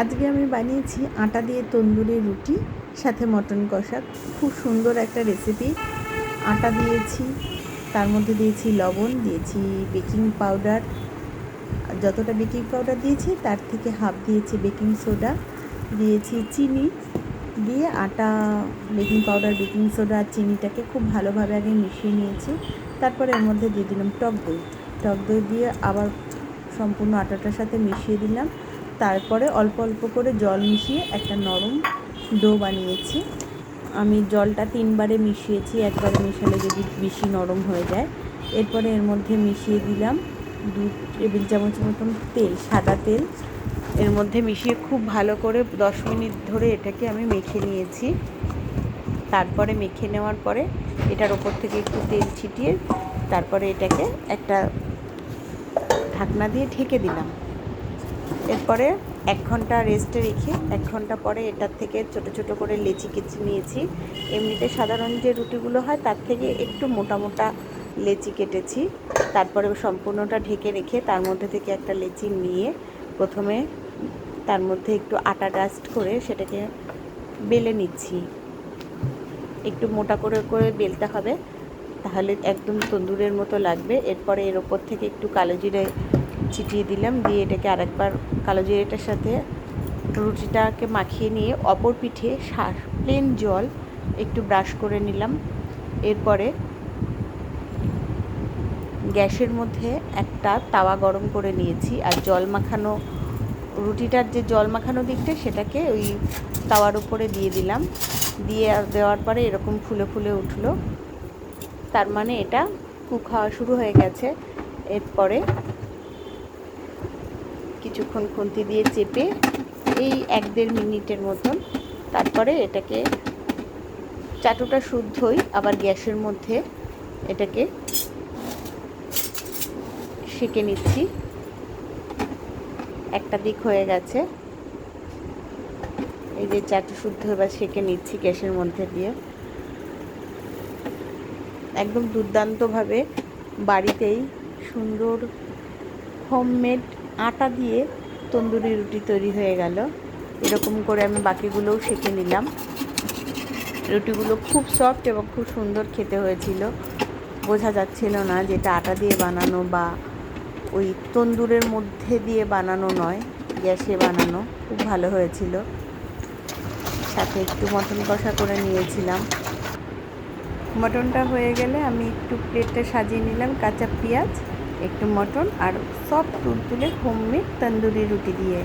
আজকে আমি বানিয়েছি আটা দিয়ে তন্দুরি রুটি, সাথে মটন কষা। খুব সুন্দর একটা রেসিপি আটা দিয়েছি, তার মধ্যে দিয়েছি লবণ, দিয়েছি বেকিং পাউডার যতটা বেকিং পাউডার দিয়েছি, তার থেকে হাফ দিয়েছি বেকিং সোডা দিয়েছি চিনি। দিয়ে আটা বেকিং পাউডার বেকিং সোডা আর চিনিটাকে খুব ভালোভাবে আগে মিশিয়ে নিয়েছি। তারপরে এর মধ্যে দিয়ে দিলাম টক দই। টক দই দিয়ে আবার সম্পূর্ণ আটাটার সাথে মিশিয়ে দিলাম। তারপরে অল্প অল্প করে জল মিশিয়ে একটা নরম ডো বানিয়েছি। আমি জলটা তিনবারে মিশিয়েছি, একবারে মিশালে যদি বেশি নরম হয়ে যায়। এরপরে এর মধ্যে মিশিয়ে দিলাম দু টেবিল চামচ মতন তেল, সাদা তেল। এর মধ্যে মিশিয়ে খুব ভালো করে দশ মিনিট ধরে এটাকে আমি মেখে নিয়েছি। তারপরে মেখে নেওয়ার পরে এটার ওপর থেকে একটু তেল ছিটিয়ে তারপরে এটাকে একটা ঢাকনা দিয়ে ঢেকে দিলাম। এরপরে এক ঘণ্টা রেস্টে রেখে এক ঘণ্টা পরে এটার থেকে ছোট ছোট করে লেচি কেচি নিয়েছি। এমনিতে সাধারণ যে রুটিগুলো হয় তার থেকে একটু মোটা মোটা লেচি কেটেছি। তারপরে সম্পূর্ণটা ঢেকে রেখে তার মধ্যে থেকে একটা লেচি নিয়ে প্রথমে তার মধ্যে একটু আটা ডাস্ট করে সেটাকে বেলে নিচ্ছি। একটু মোটা করে করে বেলতে হবে, তাহলে একদম তন্দুরের মতো লাগবে। এরপরে এর ওপর থেকে একটু কালো জিরে ছিটিয়ে দিলাম, দিয়ে এটাকে আরেকবার কালো জিরেটার সাথে রুটিটাকে মাখিয়ে নিয়ে অপর পিঠে সার প্লেন জল একটু ব্রাশ করে নিলাম। এরপরে গ্যাসের মধ্যে একটা তাওয়া গরম করে নিয়েছি, আর জল মাখানো, রুটিটার যে জল মাখানো দিকটা সেটাকে ওই তাওয়ার উপরে দিয়ে দিলাম। দিয়ে দেওয়ার পরে এরকম ফুলে ফুলে উঠল। তার মানে এটা কুক হওয়া শুরু হয়ে গেছে। এরপরে কিছুক্ষণ খুন্তি দিয়ে চেপে এই এক দেড় মিনিটের মতন, তারপরে এটাকে চাটুটা শুদ্ধই আবার গ্যাসের মধ্যে এটাকে সেঁকে নিচ্ছি। একটা দিক হয়ে গেছে। এই যে চাটু শুদ্ধ এবার সেঁকে নিচ্ছি গ্যাসের মধ্যে দিয়ে। একদম দুর্দান্তভাবে বাড়িতেই সুন্দর হোমমেড আটা দিয়ে তন্দুরি রুটি তৈরি হয়ে গেল। এরকম করে আমি বাকিগুলোও সেঁকে নিলাম। রুটিগুলো খুব সফট এবং খুব সুন্দর খেতে হয়েছিল। বোঝা যাচ্ছিল না যেটা আটা দিয়ে বানানো বা ওই তন্দুরের মধ্যে দিয়ে বানানো নয়, গ্যাসে বানানো। খুব ভালো হয়েছিল। সাথে একটু মটন কষা করে নিয়েছিলাম। মটনটা হয়ে গেলে আমি একটু প্লেটটা সাজিয়ে নিলাম, কাঁচা পেঁয়াজ। একটু মটন আর সব তুলতুলে হোমমেড তন্দুরি রুটি দিয়ে।